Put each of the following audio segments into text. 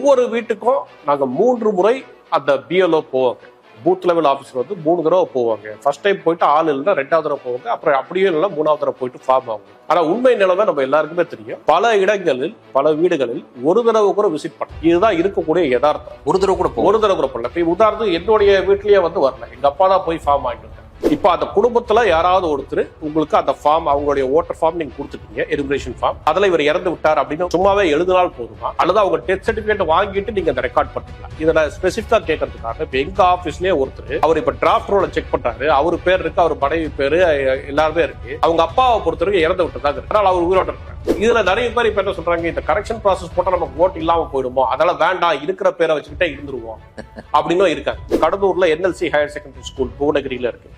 ஒவ்வொரு வீட்டுக்கும் நாங்க மூன்று முறை அந்த பிஎல்ஓ போவாங்க. பூத் லெவல் ஆஃபீஸர் வந்து மூணு தடவை போவாங்க. ஃபர்ஸ்ட் டைம் போயிட்டு ஆள் இல்லைன்னா ரெண்டாவது தடவை போவாங்க. அப்புறம் அப்படியே இல்லைன்னா மூணாவது தடவை போயிட்டு ஃபார்ம் ஆகும். ஆனா உண்மை நிலைமை நம்ம எல்லாருக்குமே தெரியும். பல இடங்களில் பல வீடுகளில் ஒரு தடவை கூட விசிட் பண்ண இதுதான் இருக்கக்கூடிய யதார்த்தம். ஒரு தடவை கூட ஒரு தடவை கூட பண்ணல இப்ப உதாரணத்துக்கு என்னுடைய வீட்லயே வந்து வரல. எங்க அப்பா தான் போய் ஃபார்ம் வந்தார். இப்ப அந்த குடும்பத்துல யாராவது ஒருத்தர் உங்களுக்கு அந்த ஃபார்ம் அவங்களுடைய ஓட்டர் ஃபார்ம் நீங்க கொடுத்துட்டீங்க எலிமினேஷன் ஃபார்ம் அதுல இவர் இறந்து விட்டார் அப்படின்னு சும்மாவே எழுதினால் போதுமா? அல்லது அவங்க டெத் சர்டிபிகேட் வாங்கிட்டு நீங்க அந்த ரெக்கார்ட் பண்ணிக்கலாம் இதை நான் ஸ்பெசிஃபிக்கா கேட்கறதுக்காக இப்ப எங்க ஆபீஸ்லயே ஒருத்தர் அவர் இப்ப டிராஃப்ட் ரோல செக் பண்றாரு. அவர் பேர் இருக்கு அவர் மனைவி பேரு எல்லாருமே இருக்கு. அவங்க அப்பாவை பொறுத்தவரைக்கும் இறந்து விட்டதாக இருக்கு. அவர் உயிரோட இருக்காரு. இதுல நிறைய பேர் இப்ப என்ன சொல்றாங்க இந்த கரெக்ஷன் ப்ராசஸ் போட்டா நமக்கு ஓட்டு இல்லாம போயிடுமோ? அதனால வேண்டாம் இருக்கிற பேரை வச்சுக்கிட்டே இருந்துருவோம். அப்படின்னு இருக்காங்க கடலூர்ல என்எல்சி ஹையர் செகண்டரி ஸ்கூல் புவனகிரியில இருக்கு.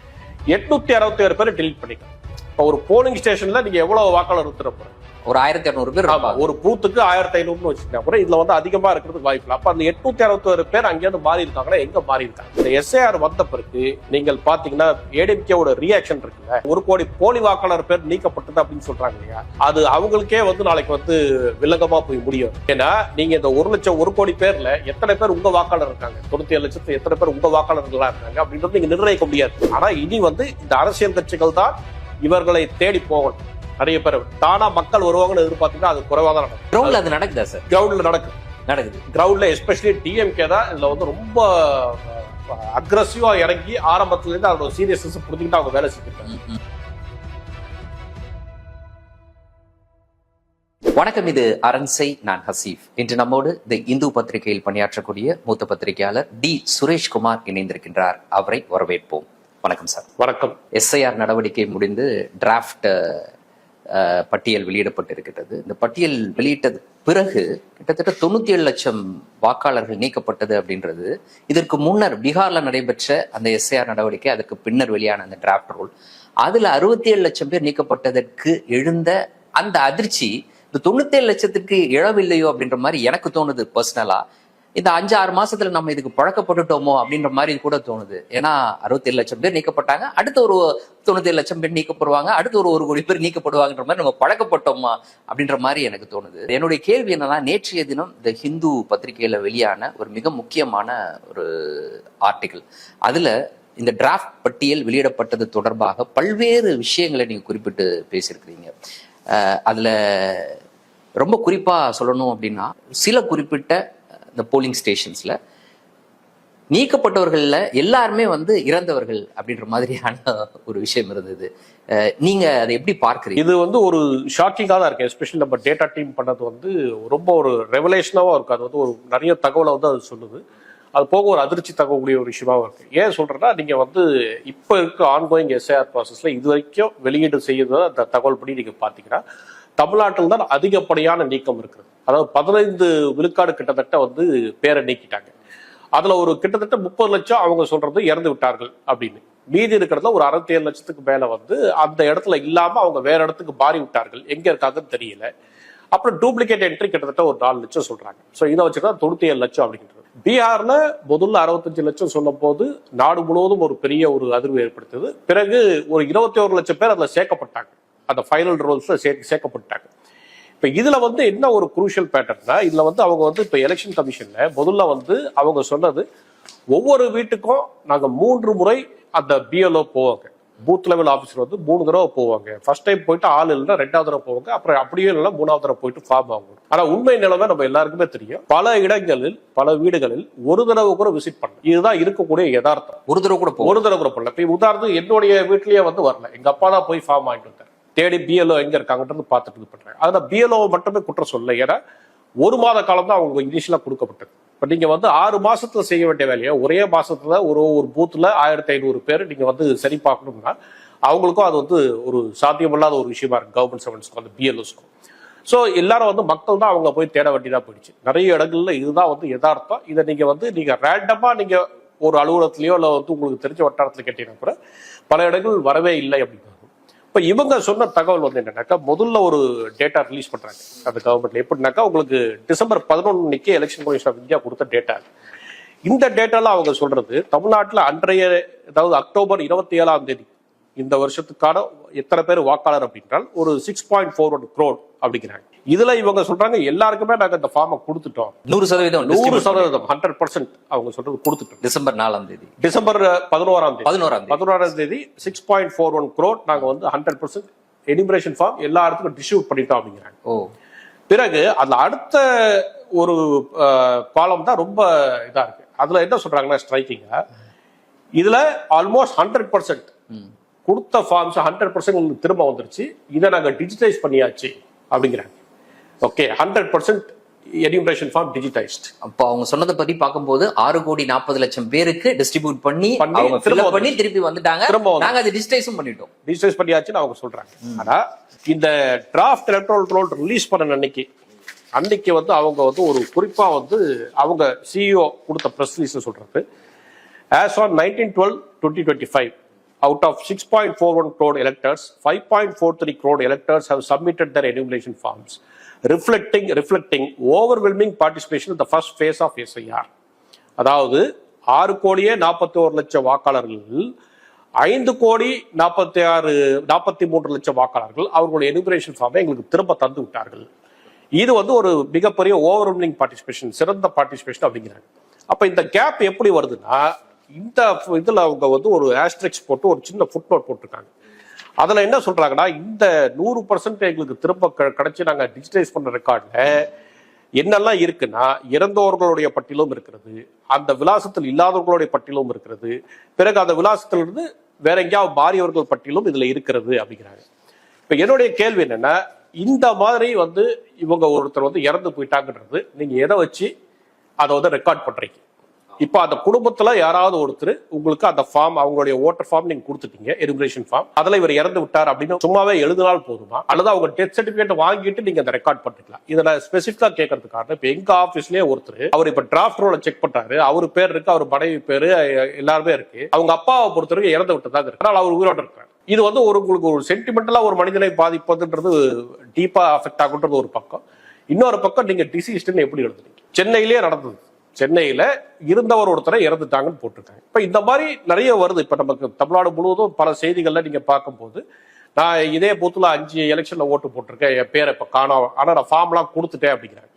எட்நூத்தி அறுபத்தி ஏழு பேர் டெலிட் பண்ணிக்கலாம் இப்போ ஒரு போலிங் ஸ்டேஷன்ல நீங்க எவ்வளவு வாக்காளர் இருக்கிறப்ப ஒரு ஆயிரத்தி இரநூறு பேர். ஒரு பூத்துக்கு ஆயிரத்தி ஐநூறுன்னு வச்சுக்கோங்க. அப்புறம் இதுல வந்து அதிகமா இருக்கிறதுக்கு வாய்ப்பு இல்லை. அப்ப அந்த எட்நூத்தி அறுபத்தி ஒரு பேர் அங்கேயிருந்து மாறி இருக்காங்கன்னா எங்க மாறி இருக்காங்க? இந்த எஸ்ஏஆர் வந்த பிறகு நீங்கள் பாத்தீங்கன்னா ஏடிஎம்கேவோட ரியாக்ஷன் இருக்குல்ல? ஒரு கோடி போலி வாக்காளர் பேர் நீக்கப்பட்டது அப்படின்னு சொல்றாங்க இல்லையா? அது அவங்களுக்கே வந்து நாளைக்கு வந்து வில்லங்கமா போய் முடியும். ஏன்னா நீங்க இந்த ஒரு லட்சம் ஒரு கோடி பேர்ல எத்தனை பேர் உங்க வாக்காளர் இருக்காங்க? தொண்ணூத்தி ஏழு லட்சத்து எத்தனை பேர் உங்க வாக்காளர்களா இருக்காங்க? அப்படின்றது நீங்க நிர்ணயிக்க முடியாது. ஆனா இனி வந்து இந்த அரசியல் கட்சிகள் தான் இவர்களை தேடி போகணும். நிறைய பேர் தானா மக்கள் வருவாங்கன்னு எதிர்பார்த்தீங்கன்னா அது குறைவா தான் நடக்கும். கிரவுண்ட்ல அது நடக்குதா சார் கிரவுண்ட்ல நடக்கும். நடக்குது. கிரவுண்ட்ல எஸ்பெஷலி டிஎம்கே தான் இதுல வந்து ரொம்ப அக்ரஸிவா இறங்கி ஆரம்பத்துல இருந்து அதோட சீரியஸ்னஸ் புரிஞ்சுக்கிட்டு அவங்க வேலை செஞ்சுருக்காங்க. வணக்கம் இது அரண்சை நான் ஹசீஃப். இன்று நம்மோடு தி இந்து பத்திரிகையில் பணியாற்றக்கூடிய மூத்த பத்திரிகையாளர் டி சுரேஷ்குமார் இணைந்திருக்கின்றார். அவரை வரவேற்போம். வணக்கம் சார் வணக்கம். எஸ்ஐஆர் நடவடிக்கை முடிந்து டிராஃப்ட் பட்டியல் வெளியிடப்பட்டிருக்கிறது. இந்த பட்டியல் வெளியிட்டது பிறகு கிட்டத்தட்ட தொண்ணூத்தி ஏழு லட்சம் வாக்காளர்கள் நீக்கப்பட்டது அப்படின்றது. இதற்கு முன்னர் பீகார்ல நடைபெற்ற அந்த எஸ்ஐஆர் நடவடிக்கை அதற்கு பின்னர் வெளியான அந்த டிராப்ட் ரோல் அதுல அறுபத்தி ஏழு லட்சம் பேர் நீக்கப்பட்டதற்கு எழுந்த அந்த அதிர்ச்சி இந்த தொண்ணூத்தி ஏழு லட்சத்துக்கு இழவில்லையோ அப்படின்ற மாதிரி எனக்கு தோணுது பர்சனலா இந்த அஞ்சு ஆறு மாசத்துல நம்ம இதுக்கு பழக்கப்பட்டுட்டோமோ அப்படின்ற மாதிரி கூட தோணுது. ஏன்னா அறுபத்தேழு லட்சம் பேர் நீக்கப்பட்டாங்க. அடுத்த ஒரு தொண்ணூத்தேழு லட்சம் பேர் நீக்கப்படுவாங்க. அடுத்து ஒரு ஒரு கோடி பேர் நீக்கப்படுவாங்கன்ற மாதிரி நம்ம பழக்கப்பட்டோமா அப்படின்ற மாதிரி எனக்கு தோணுது. என்னுடைய கேள்வி என்னன்னா நேற்றைய தினம் இந்த ஹிந்து பத்திரிகையில வெளியான ஒரு மிக முக்கியமான ஒரு ஆர்டிகிள் அதுல இந்த டிராஃப்ட் பட்டியல் வெளியிடப்பட்டது தொடர்பாக பல்வேறு விஷயங்களை நீங்க குறிப்பிட்டு பேசியிருக்கிறீங்க. அதுல ரொம்ப குறிப்பா சொல்லணும் அப்படின்னா சில குறிப்பிட்ட இந்த போலிங் ஸ்டேஷன்ஸில் நீக்கப்பட்டவர்களில் எல்லாருமே வந்து இறந்தவர்கள் அப்படின்ற மாதிரியான ஒரு விஷயம் இருந்தது. நீங்கள் நீங்க அதை எப்படி பார்க்குறீங்க? இது வந்து ஒரு ஷாக்கிங்காக தான் இருக்கு. எஸ்பெஷலி நம்ம டேட்டா டீம் பண்ணது வந்து ரொம்ப ஒரு ரெவலேஷனாகவும் இருக்கும் அது வந்து ஒரு நிறைய தகவலை வந்து அது சொல்லுது. அது போக ஒரு அதிர்ச்சி தகவக்கூடிய ஒரு விஷயமாகவும் இருக்கு. ஏன் சொல்றேன்னா நீங்க வந்து இப்போ இருக்க ஆன்கோயிங் எஸ்ஐஆர் ப்ராசஸ்ல இது வரைக்கும் வெளியீடு செய்யறது அந்த தகவல் படி நீங்க பாத்தீங்கன்னா தமிழ்நாட்டில் தான் அதிகப்படியான நீக்கம் இருக்குது அதாவது பதினைந்து விழுக்காடு கிட்டத்தட்ட வந்து பேரை நீக்கிட்டாங்க. அதுல ஒரு கிட்டத்தட்ட முப்பது லட்சம் அவங்க சொல்றது இறந்து விட்டார்கள் அப்படின்னு. மீதி இருக்கிறதுல ஒரு அறுபத்தி ஏழு லட்சத்துக்கு மேல வந்து அந்த இடத்துல இல்லாம அவங்க வேற இடத்துக்கு மாறி விட்டார்கள். எங்க இருக்காங்கன்னு தெரியல. அப்புறம் டூப்ளிகேட் என்ட்ரி கிட்டத்தட்ட ஒரு நாலு லட்சம் சொல்றாங்க. ஸோ இதை வச்சுதான் தொண்ணூத்தி ஏழு லட்சம் அப்படின்றது. பீகார்ல முதல்ல அறுபத்தஞ்சு லட்சம் சொல்லும் போது நாடு முழுவதும் ஒரு பெரிய ஒரு அதிர்வு ஏற்படுத்துது. பிறகு ஒரு இருபத்தி ஒரு லட்சம் பேர் அதுல சேர்க்கப்பட்டாங்க. அந்த ஃபைனல் ரோல்ஸ்ல சேர்க்க சேர்க்கப்பட்டாங்க. இப்ப இதுல வந்து என்ன ஒரு குரூஷியல் பேட்டர்னா இதுல வந்து அவங்க வந்து இப்ப எலெக்ஷன் கமிஷன்ல முதல்ல வந்து அவங்க சொன்னது ஒவ்வொரு வீட்டுக்கும் நாங்க மூன்று முறை அந்த பிஎல்ஓ போவாங்க. பூத் லெவல் ஆஃபீஸர் வந்து மூணு தடவை போவாங்க. ஃபர்ஸ்ட் டைம் போயிட்டு ஆள் இல்லைன்னா ரெண்டாவது தடவை போவாங்க. அப்புறம் அப்படியே இல்லைன்னா மூணாவது தடவை போயிட்டு ஃபார்ம் ஆகும் ஆனா உண்மை நிலைமை நம்ம எல்லாருக்குமே தெரியும். பல இடங்களில் பல வீடுகளில் ஒரு தடவை கூட விசிட் பண்ணல. இதுதான் இருக்கக்கூடிய யதார்த்தம். ஒரு தடவை கூட ஒரு தடவை கூட பண்ணல இப்ப உதாரணத்துக்கு என்னுடைய வீட்லயே வந்து வரல. எங்க அப்பா தான் போய் ஃபார்ம் வாங்கிட்டு வந்தார். தேடி பிஎல்ஓ எங்க இருக்காங்கன்றது பார்த்துட்டு இது பண்றாங்க. அதுல பிஎல்ஓ மட்டுமே குற்றம் சொல்ல ஏன்னா ஒரு மாத காலம் தான் அவங்களுக்கு இனிஷியலா கொடுக்கப்பட்டது. இப்ப நீங்க வந்து ஆறு மாசத்துல செய்ய வேண்டிய வேலையை? ஒரே மாசத்துல ஒரு ஒரு பூத்துல ஆயிரத்தி ஐநூறு பேர் நீங்க வந்து சரி பார்க்கணும்னா அவங்களுக்கும் அது வந்து ஒரு சாத்தியமில்லாத ஒரு விஷயமா இருக்கு. கவர்மெண்ட் சர்வன்ஸ்க்கு அந்த பிஎல்ஓஸ்க்கும் ஸோ எல்லாரும் வந்து மக்கள் தான் அவங்க போய் தேட வேண்டியதா போயிடுச்சு. நிறைய இடங்கள்ல இதுதான் வந்து யதார்த்தம். இதை நீங்க வந்து நீங்க ரேண்டமா நீங்க ஒரு அலுவலகத்திலயோ இல்லை வந்து உங்களுக்கு தெரிஞ்ச வட்டாரத்தில் கேட்டீங்கன்னா கூட பல இடங்கள் வரவே இல்லை அப்படின்னு இப்போ இவங்க சொன்ன தகவல் வந்து என்னன்னாக்கா முதல்ல ஒரு டேட்டா ரிலீஸ் பண்றாங்க. அந்த கவர்மெண்ட்ல எப்படின்னாக்கா உங்களுக்கு டிசம்பர் பதினொன்னுக்கு எலெக்ஷன் கமிஷன் ஆஃப் இந்தியா கொடுத்த டேட்டா இந்த டேட்டால அவங்க சொல்றது தமிழ்நாட்டில் அன்றைய அதாவது அக்டோபர் இருபத்தி ஏழாம் தேதி இந்த வருஷத்துக்கான எத்தனை பேர் வாக்காளர் அப்படின்றால் ஒரு six point four one crore அப்படிங்கிறாங்க. இதுல இவங்க சொல்றாங்க எல்லாருக்குமே நாங்க இந்த ஃபார்மை கொடுத்துட்டோம். நூறு சதவீதம் நூறு சதவீதம் ஹண்ட்ரட் பர்சன்ட் அவங்க சொல்றது கொடுத்துட்டோம். டிசம்பர் நாலாம் தேதி. டிசம்பர் பதினோராம் தேதி. பதினோராம் பதினோராம் தேதி six point four one crore நாங்க வந்து ஹண்ட்ரட் பர்சன்ட் எனிமரேஷன் ஃபார்ம் எல்லா இடத்துக்கும் டிஸ்ட்ரிபியூட் பண்ணிட்டோம் அப்படிங்கிறாங்க. ஓ. பிறகு அதுல அடுத்த ஒரு காலம் தான் ரொம்ப இதா இருக்கு. அதுல என்ன சொல்றாங்கன்னா ஸ்ட்ரைக்கிங்கா இதுல ஆல்மோஸ்ட் ஹண்ட்ரட் பர்சன்ட். கொடுத்த ஃபார்ம்ஸ் ஹண்ட்ரட் பர்சன்ட் உங்களுக்கு திரும்ப வந்துருச்சு. இதை நாங்க டிஜிட்டைஸ் பண்ணியாச்சு அப்படிங்கிறாங்க. Okay hundred percent enumeration form digitised அப்போ அவங்க சொன்னதை பத்தி பார்க்கும்போது ஆறு கோடி நாற்பது லட்சம் பேருக்கு டிஸ்ட்ரிபியூட் பண்ணி அவங்க திரும்ப பண்ணி திருப்பி வந்துட்டாங்க. நாங்க அதை டிஜிட்டைஸும் பண்ணிட்டோம். டிஜிட்டைஸ் பண்ணியாச்சுன்னு அவங்க சொல்றாங்க. ஆனா இந்த டிராஃப்ட் எலக்ட்ரல் ரோல் ரிலீஸ் பண்ண அன்னைக்கு அன்னைக்கு வந்து அவங்க வந்து ஒரு குறிப்பா வந்து அவங்க சிஇஓ கொடுத்த ப்ரெஸ் ரிலீஸ் சொல்றது as on nineteen twelve twenty twenty five out of six point four one crore electors five point four three crore reflecting reflecting overwhelming participation the first phase of SIR அதாவது ஆறு கோடியே நாற்பத்தி ஒரு லட்சம் வாக்காளர்கள் ஐந்து கோடி நாற்பத்தி ஆறு நாற்பத்தி மூன்று லட்சம் வாக்காளர்கள் அவர்களுடைய எனுமரேஷன் ஃபார்மை எங்களுக்கு திரும்ப தந்து விட்டார்கள். இது வந்து ஒரு மிகப்பெரிய ஓவர்வெல்மிங் பார்ட்டிசிபேஷன் சிறந்த பார்ட்டிசிபேஷன் அப்படிங்கிறாங்க. அப்போ இந்த கேப் எப்படி வருதுன்னா இந்த இதில் அவங்க வந்து ஒரு ஆஸ்ட்ரிக்ஸ் போட்டு ஒரு சின்ன ஃபுட் நோட் போட்டிருக்காங்க. அதில் என்ன சொல்கிறாங்கன்னா இந்த நூறு பர்சன்ட் எங்களுக்கு திரும்ப க- கிடச்சி நாங்கள் டிஜிட்டைஸ் பண்ண ரெக்கார்டில் என்னெல்லாம் இருக்குன்னா இறந்தவர்களுடைய பட்டியலும் இருக்கிறது அந்த விலாசத்தில் இல்லாதவர்களுடைய பட்டியலும் இருக்கிறது பிறகு அந்த விலாசத்திலிருந்து வேற எங்கேயாவது மாறியவர்கள் பட்டியலும் இதில் இருக்கிறது அப்படிங்கிறாங்க. இப்போ என்னுடைய கேள்வி என்னென்னா இந்த மாதிரி வந்து இவங்க ஒருத்தர் வந்து இறந்து போயிட்டாங்கன்றது நீங்கள் எதை வச்சு அதை வந்து ரெக்கார்ட் பண்ணுறீங்க இப்போ அந்த குடும்பத்துல யாராவது ஒருத்தர் உங்களுக்கு அந்த ஃபார்ம் அவங்களுடைய ஓட்டர் ஃபார்ம் நீங்க கொடுத்துட்டீங்க எலிமினேஷன் ஃபார்ம் அதுல இவர் இறந்து விட்டார் அப்படின்னு சும்மாவே எழுதினால் போதுமா? அல்லது அவங்க டெத் சர்டிபிகேட் வாங்கிட்டு நீங்க அந்த ரெக்கார்ட் பண்ணிக்கலாம் இதில் நான் ஸ்பெசிஃபிக்கா கேட்கறதுக்கு காரணம் இப்ப எங்க ஆபீஸ்லயே ஒருத்தர் அவர் இப்ப டிராஃப்ட் ரோல செக் பண்றாரு. அவர் பேர் இருக்கு அவர் மனைவி பேரு எல்லாருமே இருக்கு. அவங்க அப்பாவை பொறுத்தவரைக்கும் இறந்து விட்டதாக இருக்கு. ஆனால் அவர் உயிரோட இருக்காரு இது வந்து ஒரு உங்களுக்கு ஒரு சென்டிமெண்டலா ஒரு மனிதனை பாதிப்பதுன்றது டீப்பா அஃபெக்ட் ஆகுன்றது ஒரு பக்கம். இன்னொரு பக்கம் நீங்க டிசீஸ்ட்னு எப்படி எழுதுறீங்க? சென்னையிலேயே நடந்தது. சென்னையில் இருந்தவர் ஒருத்தரை இறந்துட்டாங்கன்னு போட்டிருக்காங்க. இப்போ இந்த மாதிரி நிறைய வருது. இப்போ நமக்கு தமிழ்நாடு முழுவதும் பல செய்திகளில் நீங்கள் பார்க்கும்போது நான் இதே பூத்துல அஞ்சு எலெக்ஷனில் ஓட்டு போட்டிருக்கேன். என் பேரை இப்போ காணோம் ஆனால் நான் ஃபார்ம்லாம் கொடுத்துட்டேன் அப்படிங்கிறாங்க.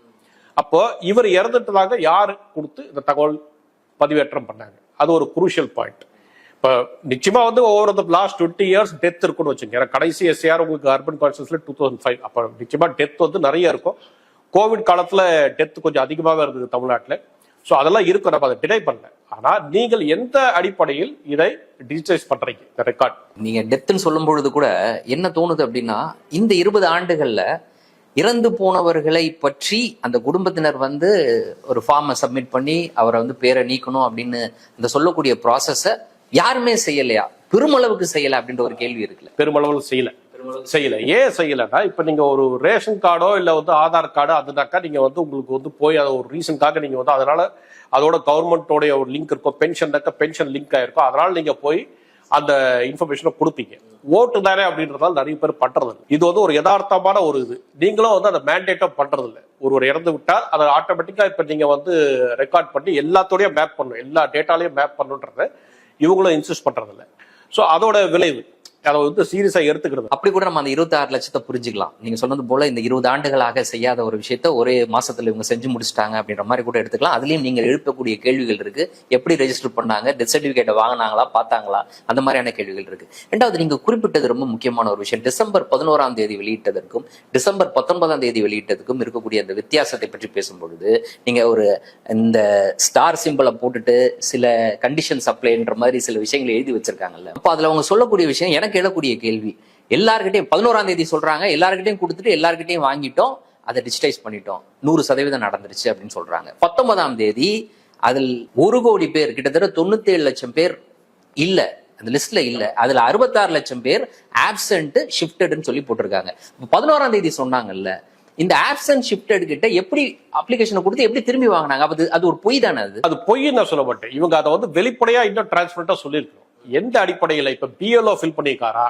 அப்போ இவர் இறந்துட்டதாக யார் கொடுத்து இந்த தகவல் பதிவேற்றம் பண்ணாங்க? அது ஒரு குரூஷியல் பாயிண்ட் இப்போ நிச்சயமாக வந்து over the last twenty years death இருக்குன்னு வச்சுங்க ஏன்னா கடைசி எஸ்ஆர் உங்களுக்கு அர்பன் கான்சியஸில் டூ தௌசண்ட் ஃபைவ் அப்போ நிச்சயமாக டெத் வந்து நிறைய இருக்கும். கோவிட் காலத்தில் டெத் கொஞ்சம் அதிகமாகவே இருந்தது தமிழ்நாட்டில். ஸோ அதெல்லாம் இருக்கும். நம்ம அதை டினை பண்ணல. ஆனா நீங்கள் எந்த அடிப்படையில் இதை டிஜிட்டைஸ் பண்றீங்க? இந்த ரெக்கார்ட் நீங்க டெத்துன்னு சொல்லும் பொழுது கூட என்ன தோணுது அப்படின்னா இந்த இருபது ஆண்டுகள்ல இறந்து போனவர்களை பற்றி அந்த குடும்பத்தினர் வந்து ஒரு ஃபார்மை சப்மிட் பண்ணி அவரை வந்து பேரை நீக்கணும் அப்படின்னு அந்த சொல்லக்கூடிய ப்ராசஸ யாருமே செய்யலையா? பெருமளவுக்கு செய்யல அப்படின்ற ஒரு கேள்வி இருக்குல்ல. பெருமளவில் செய்யல. செய்யலை. ஏன் செய்யலைன்னா இப்போ நீங்கள் ஒரு ரேஷன் கார்டோ இல்லை வந்து ஆதார் கார்டோ அதுனாக்கா நீங்கள் வந்து உங்களுக்கு வந்து போய் அது ஒரு ரீசனுக்காக நீங்கள் வந்து அதனால் அதோட கவர்மெண்ட்டோடைய ஒரு லிங்க் இருக்கும் பென்ஷன்னாக்கா பென்ஷன் லிங்க் ஆகிருக்கும் அதனால் நீங்கள் போய் அந்த இன்ஃபர்மேஷனை கொடுப்பீங்க ஓட்டு தானே அப்படின்றதால நிறைய பேர் பண்றது இது வந்து ஒரு யதார்த்தமான ஒரு இது. நீங்களும் வந்து அதை மேண்டேட்டா பண்றது இல்லை ஒருவர் இறந்து விட்டால் அதை ஆட்டோமேட்டிக்கா இப்ப நீங்க வந்து ரெக்கார்ட் பண்ணி எல்லாத்தோடய மேப் பண்ணும் எல்லா டேட்டாலையும் மேப் பண்ணுன்றத இவங்களும் இன்சிஸ்ட் பண்றது ஸோ அதோட விளைவு அதை வந்து சீரியஸா எடுத்துக்கிறது. அப்படி கூட நம்ம அந்த இருபத்தி ஆறு லட்சத்தை புரிஞ்சுக்கலாம். நீங்க சொன்னது போல இந்த இருபது ஆண்டுகளாக செய்யாத ஒரு விஷயத்த ஒரே மாசத்துல இவங்க செஞ்சு முடிச்சிட்டாங்க அப்படின்ற மாதிரி கூட எடுத்துக்கலாம். அதுலயும் நீங்க எழுப்பக்கூடிய கேள்விகள் இருக்கு. எப்படி ரெஜிஸ்டர் பண்ணாங்க? டெத் சர்டிபிகேட்டை வாங்கினாங்களா? பார்த்தாங்களா? அந்த மாதிரியான கேள்விகள் இருக்கு. ரெண்டாவது நீங்க குறிப்பிட்டது ரொம்ப முக்கியமான ஒரு விஷயம். டிசம்பர் பதினோராம் தேதி வெளியிட்டதற்கும் டிசம்பர் பத்தொன்பதாம் தேதி வெளியிட்டதுக்கும் இருக்கக்கூடிய அந்த வித்தியாசத்தை பற்றி பேசும்பொழுது நீங்க ஒரு இந்த ஸ்டார் சிம்பிளை போட்டுட்டு சில கண்டிஷன் சப்ளைன்ற மாதிரி சில விஷயங்களை எழுதி வச்சிருக்காங்கல்ல. அப்போ அதுல அவங்க சொல்லக்கூடிய விஷயம் எனக்கு எழக்கூடிய கேள்வி. எல்லார்கிட்டையும் பதினோராம் தேதி சொல்றாங்க எல்லார்கிட்டையும் கொடுத்துட்டு எல்லார்கிட்டையும் வாங்கிட்டோம் அதை டிஜிட்டைஸ் பண்ணிட்டோம். நூறு சதவீதம் நடந்துருச்சு அப்படின்னு சொல்றாங்க. பத்தொன்பதாம் தேதி அதில் ஒரு கோடி பேர் கிட்டத்தட்ட தொண்ணூத்தி ஏழு லட்சம் பேர் இல்ல அந்த லிஸ்ட்ல இல்ல. அதுல அறுபத்தாறு லட்சம் பேர் ஆப்சண்ட் ஷிப்டட்னு சொல்லி போட்டிருக்காங்க. பதினோராம் தேதி சொன்னாங்கல்ல இந்த ஆப்சன்ட் ஷிப்டட் கிட்ட எப்படி அப்ளிகேஷனை கொடுத்து எப்படி திரும்பி வாங்கினாங்க? அது- அது ஒரு பொய் தானே அது? அது பொய்ன்னு நான் சொல்ல மாட்டேன் இவங்க அதை வந்து வெளிப்படையா இன்னும் டிரான்ஸ்பரண்டா சொல்லியிருக்கணும். எந்த அடிப்படையில் இப்ப பிஎல்ஓ ஃபில் பண்ணியிருக்காரா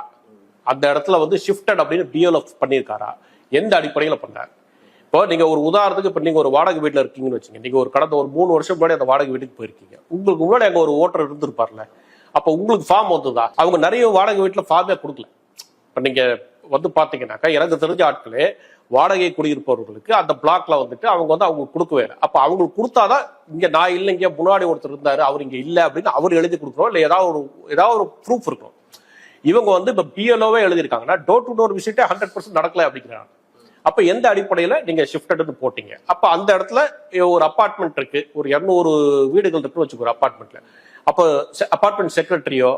அந்த இடத்துல வந்து ஷிஃப்டட் அப்படின்னு பிஎல்ஓ பண்ணியிருக்காரா எந்த அடிப்படையில் பண்ணார் இப்போ நீங்க ஒரு உதாரணத்துக்கு இப்ப நீங்க ஒரு வாடகை வீட்டில் இருக்கீங்கன்னு வச்சுங்க. நீங்க ஒரு கடந்த ஒரு மூணு வருஷம் முன்னாடி அந்த வாடகை வீட்டுக்கு போயிருக்கீங்க. உங்களுக்கு முன்னாடி அங்கே ஒரு ஓட்டர் இருந்திருப்பார்ல. அப்ப உங்களுக்கு ஃபார்ம் வந்ததா? அவங்க நிறைய வாடகை வீட்டில் ஃபார்மே கொடுக்கல. இப்ப நீங்க வந்து பாத்தீங்கன்னாக்கா எனக்கு தெரிஞ்ச ஆட்களே வாடகை குடியிருப்பவர்களுக்கு அந்த பிளாக்ல வந்துட்டு அவங்க வந்து அவங்க கொடுக்கவே இல்லை. அப்ப அவங்களுக்கு கொடுத்தாதான் இங்க நான் இல்லைங்க முன்னாடி ஒருத்தர் இருந்தாரு அவர் இங்க இல்ல அப்படின்னு அவர் எழுதி கொடுக்கணும் இல்ல ஏதாவது ஒரு ஏதாவது ஒரு ப்ரூஃப் இருக்கும். இவங்க வந்து இப்ப பிஎல்ஓவே எழுதியிருக்காங்கன்னா டோர் டு டோர் விசிட்டே ஹண்ட்ரட் பர்சன்ட் நடக்கல அப்படிங்கிறாங்க. அப்ப எந்த அடிப்படையில நீங்க ஷிஃப்டட்னு போட்டீங்க? அப்ப அந்த இடத்துல ஒரு அபார்ட்மெண்ட் இருக்கு. ஒரு இரநூறு வீடுகள் இருக்குன்னு வச்சுக்கோ ஒரு அபார்ட்மெண்ட்ல அப்போ அப்பார்ட்மெண்ட் செக்ரட்டரியோ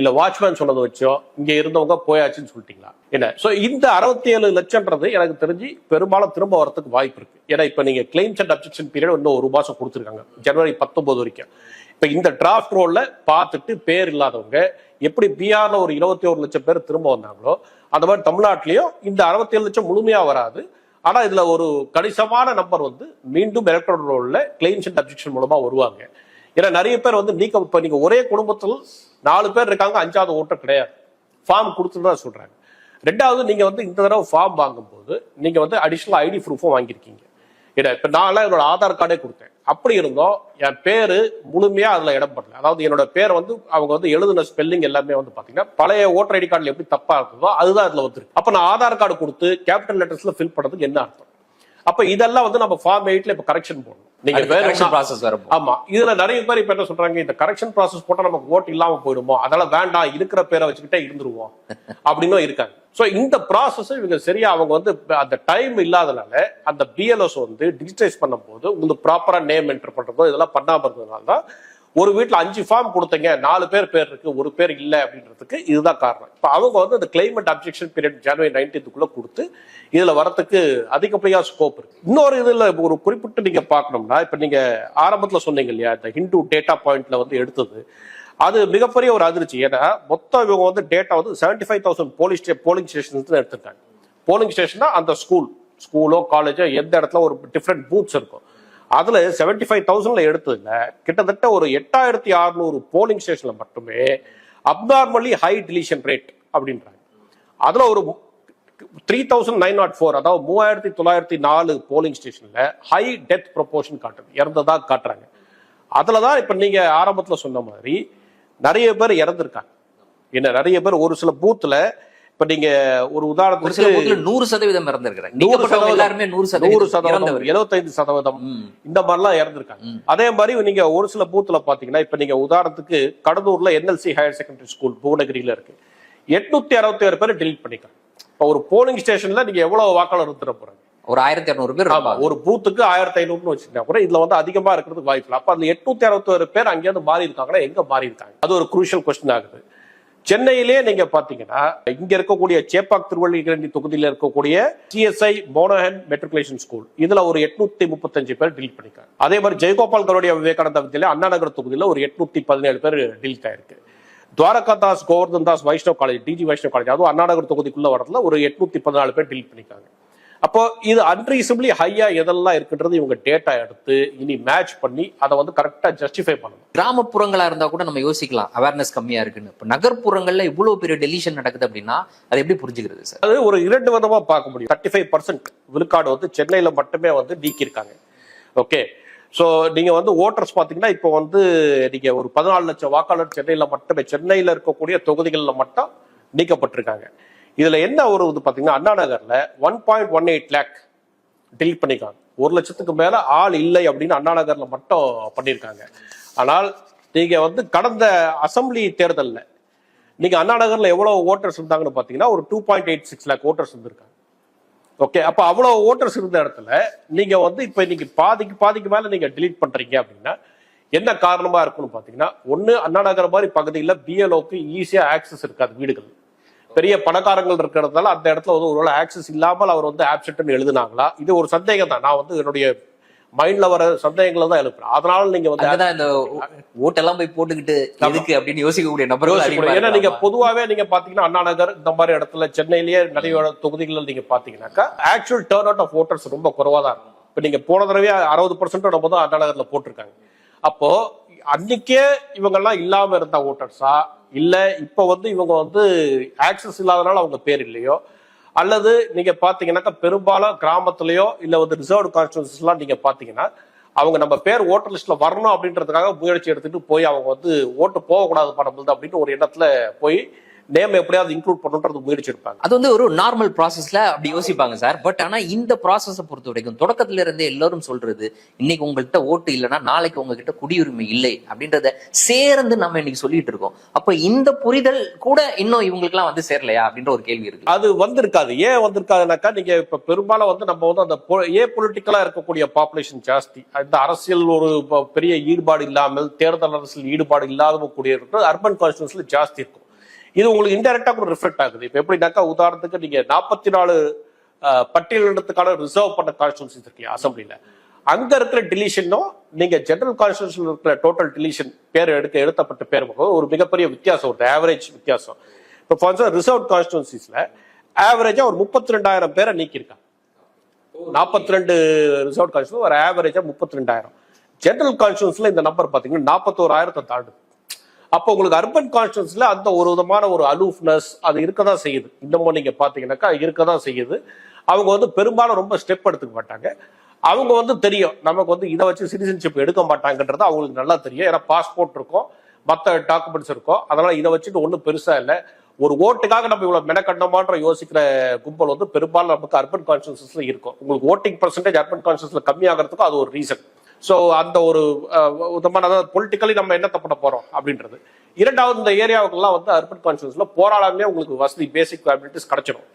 இல்ல வாட்ச்மேன் சொன்னதை வச்சோ இங்க இருந்தவங்க போயாச்சுன்னு சொல்லிட்டீங்களா? என்ன? ஸோ இந்த அறுபத்தி ஏழு லட்சம்ன்றது எனக்கு தெரிஞ்சு பெரும்பாலும் திரும்ப வரதுக்கு வாய்ப்பு இருக்கு. ஏன்னா இப்ப நீங்க கிளைம்ஸ் அண்ட் அப்ஜெக்ஷன் பீரியட் இன்னும் ஒரு மாசம் கொடுத்துருக்காங்க. ஜனவரி பத்தொன்பது வரைக்கும். இப்ப இந்த டிராஃப்ட் ரோல்ல பார்த்துட்டு பேர் இல்லாதவங்க எப்படி பீகார்ல ஒரு இருபத்தி ஒரு லட்சம் பேர் திரும்ப வந்தாங்களோ அந்த மாதிரி தமிழ்நாட்டிலையும் இந்த அறுபத்தி ஏழு லட்சம் முழுமையா வராது. ஆனா இதுல ஒரு கணிசமான நம்பர் வந்து மீண்டும் எலக்ட்ரல் ரோல்ல கிளைம்ஸ் அண்ட் அப்ஜெக்ஷன் மூலமா வருவாங்க. ஏன்னா நிறைய பேர் வந்து நீக்க இப்ப நீங்க ஒரே குடும்பத்தில் நாலு பேர் இருக்காங்க அஞ்சாவது ஓட்டர் கிடையாது. ஃபார்ம் கொடுத்துட்டு தான் சொல்றாங்க. ரெண்டாவது நீங்க வந்து இந்த தடவை ஃபார்ம் வாங்கும்போது நீங்க வந்து அடிஷனல் ஐடி ப்ரூஃபும் வாங்கியிருக்கீங்க. ஏன்னா இப்ப நான்லாம் என்னோட ஆதார் கார்டே கொடுத்தேன். அப்படி இருந்தோம் என் பேரு முழுமையா அதுல இடம் அதாவது என்னோட பேர் வந்து அவங்க வந்து எழுதின ஸ்பெல்லிங் எல்லாமே வந்து பாத்தீங்கன்னா பழைய ஓட்டர் ஐடி கார்டில் எப்படி தப்பா இருந்ததோ அதுதான் அதில் வந்துருக்கு. அப்ப நான் ஆதார் கார்டு கொடுத்து கேபிட்டல் லெட்டர்ஸ்ல ஃபில் பண்ணுறதுக்கு என்ன அர்த்தம்? அப்ப இதெல்லாம் வந்து நம்ம ஃபார்ம் எயிட்ல இப்ப கரெக்ஷன் போடணும். நீங்க வேற ப்ராசஸ் ஆமா. இதுல நிறைய பேர் இப்ப என்ன சொல்றாங்க இந்த கரெக்ஷன் ப்ராசஸ் போட்டா நமக்கு ஓட்டு இல்லாம போயிடுமோ? அதெல்லாம் வேண்டாம் இருக்கிற பேரை வச்சுக்கிட்டே இருந்துருவோம். அப்படின்னும் இருக்காங்க. சோ இந்த ப்ராசஸ் இவங்க சரியா அவங்க வந்து அந்த டைம் இல்லாதனால அந்த பிஎல்எஸ் வந்து டிஜிட்டைஸ் பண்ணும்போது உங்களுக்கு ப்ராப்பரா நேம் என்டர் பண்றதோ இதெல்லாம் பண்ணாம இருந்ததுனால தான் ஒரு வீட்டில் அஞ்சு ஃபார்ம் கொடுத்தீங்க நாலு பேர் பேர் இருக்கு ஒரு பேர் இல்லை அப்படின்றதுக்கு இதுதான் காரணம். இப்போ அவங்க வந்து அந்த கிளைமேட் அப்ஜெக்ஷன் பீரியட் ஜனவரி நைன்டீன்த்துக்குள்ளே கொடுத்து இதில் வரத்துக்கு அதிகப்படியாக ஸ்கோப் இருக்கு. இன்னொரு இதில் ஒரு குறிப்பிட்டு நீங்கள் பார்க்கணும்னா இப்போ நீங்கள் ஆரம்பத்தில் சொன்னீங்க இல்லையா இந்த ஹிந்து டேட்டா பாயிண்ட்ல வந்து எடுத்தது அது மிகப்பெரிய ஒரு அதிர்ச்சி. ஏன்னா மொத்தம் இவங்க வந்து டேட்டா வந்து seventy five thousand police polling stations எடுத்திருக்காங்க. போலிங் ஸ்டேஷன்னா அந்த ஸ்கூல் ஸ்கூலோ காலேஜோ எந்த இடத்துல ஒரு டிஃப்ரெண்ட் பூத்ஸ் இருக்கும். அதில் செவன்டி ஃபைவ் தௌசண்டில் எடுத்ததுல கிட்டத்தட்ட ஒரு எட்டாயிரத்தி அறுநூறு போலிங் ஸ்டேஷனில் மட்டுமே அப்நார்மலி ஹை டிலீஷன் ரேட் அப்படின்றாங்க. அதில் ஒரு three thousand nine nought four அதாவது மூவாயிரத்தி தொள்ளாயிரத்தி நாலு போலிங் ஸ்டேஷனில் ஹை டெத் ப்ரொப்போர்ஷன் காட்டுது. இறந்ததாக காட்டுறாங்க. அதில் தான் இப்போ நீங்கள் ஆரம்பத்தில் சொன்ன மாதிரி நிறைய பேர் இறந்துருக்காங்க. என்ன நிறைய பேர் ஒரு சில பூத்தில் இப்ப நீங்க ஒரு உதாரணத்துக்கு நூறு சதவீதம் இறந்திருக்கிறாங்க நூறு சதவீதம் எல்லாருமே நூறு நூறு சதவீதம். எழுபத்தைந்து சதவீதம். இந்த மாதிரிலாம் இறந்திருக்காங்க. அதே மாதிரி நீங்க ஒரு சில பூத்துல பாத்தீங்கன்னா இப்ப நீங்க உதாரணத்துக்கு கடலூர்ல என்எல்சி ஹையர் செகண்டரி ஸ்கூல் புவனகிரியில இருக்கு. எட்நூத்தி அறுபத்தி ஏழு பேர் டெலீட் பண்ணிக்கலாம் இப்ப ஒரு போலிங் ஸ்டேஷன்ல நீங்க எவ்வளவு வாக்காளர் இருந்துட போறாங்க? ஒரு ஆயிரத்தி இருநூறு பேர் ஆமா. ஒரு பூத்துக்கு ஆயிரத்தி ஐநூறுன்னு வச்சுக்கிட்டா கூட இதுல வந்து அதிகமா இருக்கிறதுக்கு வாய்ப்பு இல்லை. அப்ப அந்த எட்நூத்தி அறுபத்தி ஒரு பேர் அங்கேயிருந்து மாறி இருக்காங்கன்னா எங்க மாறி இருக்காங்க அது ஒரு குரூஷியல் கொஸ்டின் ஆகுது. சென்னையிலே நீங்க பாத்தீங்கன்னா இங்க இருக்கக்கூடிய சேப்பாக் திருவள்ளிக்கரண்டி தொகுதியில் இருக்கக்கூடிய சிஎஸ்ஐ மோனஹன் மெட்ரிகுலேஷன் ஸ்கூல் இதுல ஒரு எட்நூத்தி முப்பத்தஞ்சு பேர் டிலீட் பண்ணிருக்காங்க. அதே மாதிரி ஜெயகோபால் கருடைய விவேகானந்தா வித்யாலயா அண்ணா நகர் தொகுதியில் ஒரு எட்நூத்தி பதினேழு பேர் டிலீட் ஆயிருக்கு. Dwaraka Doss Goverdhan Doss Vaishnav college DG Vaishnav college அதுவும் அண்ணா நகர் தொகுதிக்குள்ள வரதுல ஒரு எட்நூத்தி பதினாலு பேர் டிலீட் பண்ணிருக்காங்க. அப்போ இது அன்ரீசபிளி ஹையா எதெல்லாம் இருக்குன்றது இவங்க டேட்டா எடுத்து இனி மேட்ச் பண்ணி அதை வந்து கரெக்டா ஜஸ்டிஃபை பண்ணணும். கிராமப்புறங்களா இருந்தா கூட நம்ம யோசிக்கலாம். அவேர்னஸ் கம்மியா இருக்குன்னு. இப்ப நகர்ப்புறங்கள்ல இவ்வளவு பெரிய டெலிஷன் நடக்குது அப்படின்னா அதை எப்படி புரிஞ்சுக்கிறது சார்? அது ஒரு இரண்டு விதமா பார்க்க முடியும். தேர்ட்டி ஃபைவ் பர்சன்ட் விழுக்காடு வந்து சென்னையில மட்டுமே வந்து நீக்கியிருக்காங்க. ஓகே ஸோ நீங்க வந்து ஓட்டர்ஸ் பாத்தீங்கன்னா இப்போ வந்து நீங்க ஒரு பதினாலு லட்சம் வாக்காளர் சென்னையில மட்டுமே சென்னையில இருக்கக்கூடிய தொகுதிகளில் மட்டும் நீக்கப்பட்டிருக்காங்க. இதுல என்ன ஒரு இது பாத்தீங்கன்னா அண்ணா நகர்ல one point one eight lakh delete பண்ணிருக்காங்க. ஒரு லட்சத்துக்கு மேல ஆள் இல்லை அப்படின்னு அண்ணா நகர்ல மட்டும் பண்ணியிருக்காங்க ஆனால் நீங்க வந்து கடந்த அசெம்பிளி தேர்தலில் நீங்க அண்ணா நகர்ல எவ்வளவு ஓட்டர்ஸ் இருந்தாங்கன்னு பாத்தீங்கன்னா ஒரு two point eight six lakh voters இருந்திருக்காங்க. ஓகே அப்ப அவ்வளவு ஓட்டர்ஸ் இருந்த இடத்துல நீங்க வந்து இப்ப இன்னைக்கு பாதிக்கு பாதிக்கு மேல நீங்க டிலீட் பண்றீங்க அப்படின்னா என்ன காரணமா இருக்குன்னு பாத்தீங்கன்னா ஒன்னு அண்ணா நகர் மாதிரி பகுதியில் பிஎல்ஓக்கு ஈஸியா ஆக்சஸ் இருக்காது வீடுகள். பெரிய பணக்காரங்கள் இருக்கிறதால அந்த இடத்துல வந்து ஒருவேளை ஆக்சஸ் இல்லாமல் அவர் வந்து ஆப்சென்ட்னு எழுதுனாங்களா? இது ஒரு சந்தேகம் தான். நான் வந்து என்னுடைய மைண்ட்ல வர சந்தேகங்களை தான் எழுப்புறேன். அதனால நீங்க வந்து இந்த ஓட்டெல்லாம் போய் போட்டுக்கிட்டு எதுக்கு அப்படின்னு யோசிக்கக்கூடிய நபர்கள் ஏன்னா நீங்க. பொதுவாவே நீங்க பாத்தீங்கன்னா அண்ணா நகர் இந்த மாதிரி இடத்துல சென்னையிலேயே நிறைய தொகுதிகளில் நீங்க பாத்தீங்கன்னாக்கா actual turn out of voters ரொம்ப குறைவா தான் இருக்கும். இப்ப நீங்க போன தடவையா அறுபது பர்சன்ட் நம்ம தான் அண்ணா நகர்ல போட்டிருக்காங்க. அப்போ அன்னைக்கே இவங்கெல்லாம் இல்லாம இருந்த ஓட்டர்ஸா இல்லை இப்போ வந்து இவங்க வந்து ஆக்சஸ் இல்லாதனால அவங்க பேர் இல்லையோ? அல்லது நீங்கள் பார்த்தீங்கன்னாக்கா பெரும்பாலும் கிராமத்துலேயோ இல்லை வந்து ரிசர்வ் கான்ஸ்டியூன்சிஸ் நீங்கள் பார்த்தீங்கன்னா அவங்க நம்ம பேர் ஓட்டர் லிஸ்ட்ல வரணும் அப்படின்றதுக்காக முயற்சி எடுத்துட்டு போய் அவங்க வந்து ஓட்டு போகக்கூடாது படம் அப்படின்னு ஒரு இடத்துல போய் நேம் எப்படியாவது இன்க்ளூட் பண்ணுன்றது முயற்சி அது வந்து ஒரு நார்மல் ப்ராசஸ்ல அப்படி யோசிப்பாங்க சார். பட் ஆனா இந்த ப்ராசஸை பொறுத்த வரைக்கும் தொடக்கத்துல இருந்தே எல்லாரும் சொல்றது இன்னைக்கு உங்கள்கிட்ட ஓட்டு இல்லைன்னா நாளைக்கு உங்ககிட்ட குடியுரிமை இல்லை அப்படின்றத சேர்ந்து நம்ம இன்னைக்கு சொல்லிட்டு இருக்கோம். அப்ப இந்த புரிதல் கூட இன்னும் இவங்களுக்குலாம் வந்து சேரலையா அப்படின்ற ஒரு கேள்வி இருக்கு. அது வந்திருக்காது. ஏன் வந்திருக்காதுனாக்கா நீங்க இப்ப பெரும்பாலும் வந்து நம்ம வந்து அந்த ஏ பொலிட்டிக்கலா இருக்கக்கூடிய பாப்புலேஷன் ஜாஸ்தி. அந்த அரசியல் ஒரு பெரிய ஈடுபாடு இல்லாமல் தேர்தல் அரசியல் ஈடுபாடு இல்லாத கூடிய அர்பன் கான்ஸ்டியூன்ஸ்ல ஜாஸ்தி இருக்கும். இது உங்களுக்கு இன்டெரக்டா கூட ரிஃப்ளெக்ட் ஆகுது. இப்ப எப்படின்னாக்கா உதாரணத்துக்கு நீங்க நாற்பத்தி நாலு பட்டியலிடத்துக்கான ரிசர்வ் பண்ண கான்ஸ்டியூன்சிஸ் இருக்கு அசம்பிளில அங்க இருக்கிற டிலீஷனும் நீங்க ஜெனரல் கான்ஸ்டியூஷன் இருக்கிற டோட்டல் டிலீஷன் பேர் எடுக்க எழுத்தப்பட்ட பேர் ஒரு மிகப்பெரிய வித்தியாசம் ஒரு ஆவரேஜ் வித்தியாசம். இப்போ ஃபார் ரிசர்வ் கான்ஸ்டியூன்சிஸ்ல ஆவரேஜா ஒரு முப்பத்தி ரெண்டாயிரம் பேரை நீக்கியிருக்காங்க. நாற்பத்தி ரெண்டு ரிசர்வ் கான்ஸ்டியூன்ஸ் ஒரு ஆவரேஜா முப்பத்தி ரெண்டாயிரம் ஜெனரல் கான்ஸ்டியூன்ஸ்ல இந்த நம்பர் பாத்தீங்கன்னா நாற்பத்தோராயிரத்தை தாண்டுது. அப்போ உங்களுக்கு அர்பன் கான்ஸ்டியூன்ஸ்ல அந்த ஒரு விதமான ஒரு அலூஃப்னஸ் அது இருக்க தான் செய்யுது. இன்னமும் நீங்க பாத்தீங்கன்னாக்கா இருக்கதான் செய்யுது. அவங்க வந்து பெரும்பாலும் ரொம்ப ஸ்டெப் எடுத்துக்க மாட்டாங்க. அவங்க வந்து தெரியும். நமக்கு வந்து இதை வச்சு சிட்டிசன்ஷிப் எடுக்க மாட்டாங்கன்றது அவங்களுக்கு நல்லா தெரியும். ஏன்னா பாஸ்போர்ட் இருக்கும் மற்ற டாக்குமெண்ட்ஸ் இருக்கும். அதனால இதை வச்சுட்டு ஒன்றும் பெருசா இல்லை. ஒரு ஓட்டுக்காக நம்ம இவ்வளவு மெனக்கண்டமான்ற யோசிக்கிற கும்பல் வந்து பெரும்பாலும் நமக்கு அர்பன் கான்ஸ்டியூன்ஸ்ல இருக்கும். உங்களுக்கு ஓட்டிங் பர்சன்டேஜ் அர்பன் கான்ஸ்டியூன்ஸ்ல கம்மியாகிறதுக்கும் அது ஒரு ரீசன் ஸோ அந்த ஒரு விதமான அதாவது பொலிட்டிக்கலி நம்ம என்ன பண்ண போறோம் அப்படின்றது. இரண்டாவது இந்த ஏரியாவுக்கெல்லாம் வந்து அர்பன் கான்ஸ்டியூன்ஸ்ல போராடாமே உங்களுக்கு வசதி பேசிக் ஃபேபிலிட்டிஸ் கிடைச்சிடும்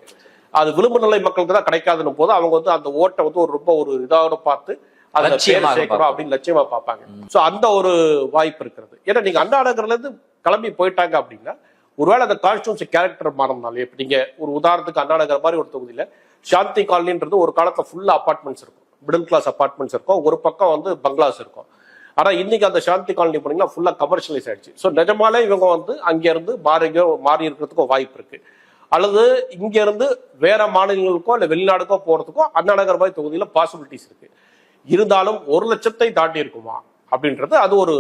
அது விளிம்பு நிலை மக்களுக்கு தான் கிடைக்காதுன்னு போது அவங்க வந்து அந்த ஓட்டை வந்து ஒரு ரொம்ப ஒரு இதாக பார்த்து லட்சியமாக சேர்க்கணும். அப்படின்னு லட்சியமா பார்ப்பாங்க. சோ அந்த ஒரு வாய்ப்பு இருக்கிறது. ஏன்னா நீங்க அண்ணா நகர்ல இருந்து கிளம்பி போயிட்டாங்க அப்படின்னா ஒருவேளை அந்த கான்ஸ்டியூன்சி கேரக்டர் மாறினாலும் இப்ப நீங்க ஒரு உதாரணத்துக்கு அண்ணா நகர் மாதிரி ஒரு தொகுதியில சாந்தி காலனின்றது ஒரு காலத்துல ஃபுல்லா அபார்ட்மெண்ட்ஸ் இருக்கும். மிடில் கிளாஸ் அப்பார்ட்மெண்ட்ஸ் இருக்கும். ஒரு பக்கம் வந்து பங்களாஸ் இருக்கும். ஆனா இன்னைக்கு அந்த சாந்தி காலனி போனீங்கன்னா ஃபுல்லா கமர்ஷியலைஸ் ஆயிடுச்சு. ஸோ நிஜமாலே இவங்க வந்து அங்க இருந்து மாறி மாறி இருக்கிறதுக்கும் வாய்ப்பு இருக்கு. அல்லது இங்கேருந்து வேற மாநிலங்களுக்கோ இல்லை வெளிநாடுக்கோ போறதுக்கோ அண்ணா நகர் தொகுதியில பாசிபிலிட்டிஸ் இருக்கு. இருந்தாலும் ஒரு லட்சத்தை தாண்டி இருக்குமா? அப்படின்றது அது ஒரு